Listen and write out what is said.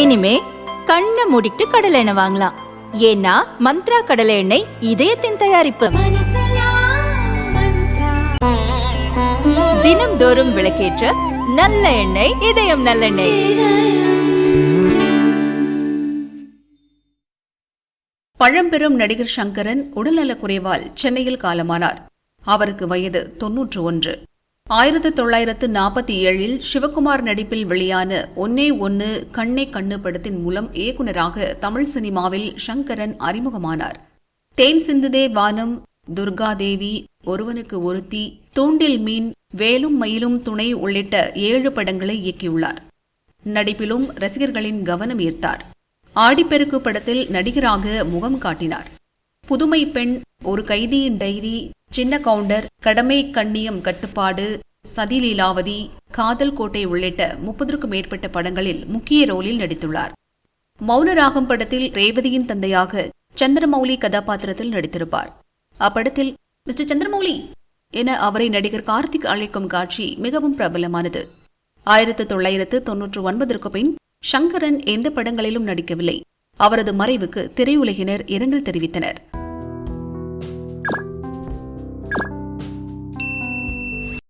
இனிமே கண்ணை மூடிட்டு கடலை எண்ணெய் வாங்கலாம். ஏன்னா மந்த்ரா கடலை எண்ணெய் இதயத்தின் தயாரிப்பு. தினம்தோறும் விளக்கேற்ற நல்ல எண்ணெய் இதயம் நல்லெண்ணெய் பழம்பெரும் நடிகர் சங்கரன் உடல்நலக்குறைவால் சென்னையில் காலமானார். அவருக்கு வயது தொன்னூற்று ஒன்று. ஆயிரத்து தொள்ளாயிரத்து நாற்பத்தி ஏழில் சிவகுமார் நடிப்பில் வெளியான ஒன்னே ஒன்னு கண்ணே கண்ணு படத்தின் மூலம் இயக்குநராக தமிழ் சினிமாவில் சங்கரன் அறிமுகமானார். தேன் சிந்துதே வானம் துர்காதேவி ஒருவனுக்கு ஒருத்தி தூண்டில் மீன் வேலும் மயிலும் துணை உள்ளிட்ட ஏழு படங்களை இயக்கியுள்ளார். நடிப்பிலும் ரசிகர்களின் கவனம் ஈர்த்தார். ஆடிப்பெருக்கு படத்தில் நடிகராக முகம் காட்டினார். புதுமை பெண் ஒரு கைதியின் டைரி சின்ன கவுண்டர் கடமை கண்ணியம் கட்டுப்பாடு சதிலீலாவதி காதல் கோட்டை உள்ளிட்ட முப்பதற்கும் மேற்பட்ட படங்களில் முக்கிய ரோலில் நடித்துள்ளார். மௌனராகம் படத்தில் ரேவதியின் தந்தையாக சந்திரமௌலி கதாபாத்திரத்தில் நடித்திருப்பார். அப்படத்தில் மிஸ்டர் சந்திரமௌலி என அவரை நடிகர் கார்த்திக் அழைக்கும் காட்சி மிகவும் பிரபலமானது. ஆயிரத்து தொள்ளாயிரத்து தொன்னூற்று ஒன்பதற்கு பின் சங்கரன் எந்த படங்களிலும் நடிக்கவில்லை. அவரது மறைவுக்கு திரையுலகினர் இரங்கல் தெரிவித்தனர்.